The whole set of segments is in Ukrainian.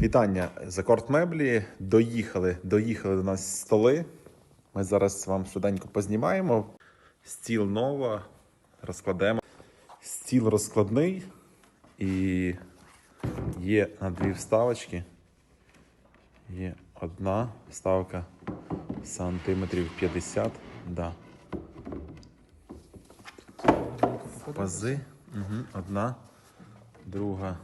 Вітання з Акорд Меблі. Доїхали, доїхали до нас столи. Ми зараз вам швиденько познімаємо. Стіл нова, розкладемо. Стіл розкладний і є на дві вставочки. Є одна вставка сантиметрів 50. Да. Пази. Угу. Одна, друга.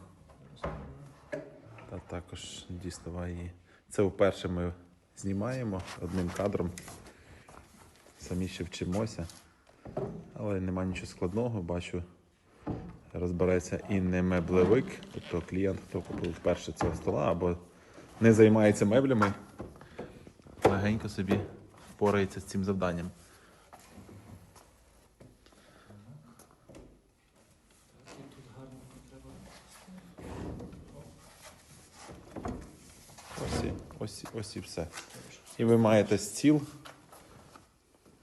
Та також діставай її. Це вперше ми знімаємо одним кадром. Самі ще вчимося. Але нема нічого складного, бачу. Розбереться і не меблевик, тобто клієнт, хто купив вперше цього стола або не займається меблями, легенько собі впорається з цим завданням. Ось ось, і- все. І ви маєте стіл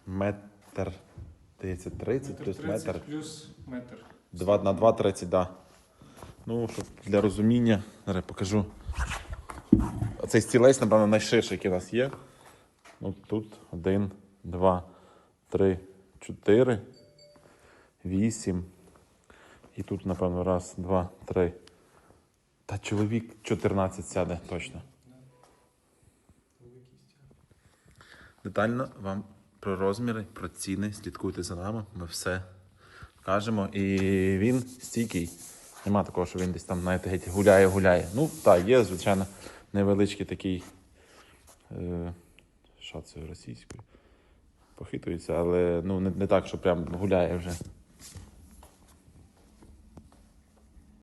метр, здається, 30 плюс метр. плюс метр. 2 на 2 30, да. Ну, щоб для розуміння, зараз покажу. Оцей стілець, напевно, найширший, який у нас є. Ну, тут один, два, три, чотири, вісім. І тут, напевно, раз, два, три. Та чоловік 14 сяде точно. Детально вам про розміри, про ціни, слідкуйте за нами, ми все кажемо. І він стійкий. Нема такого, що він десь там, знаєте, геть гуляє, гуляє. Ну, так, є, звичайно, невеличкий такий. Е, це російською? Похитується, але ну, не, не так, що прям гуляє вже.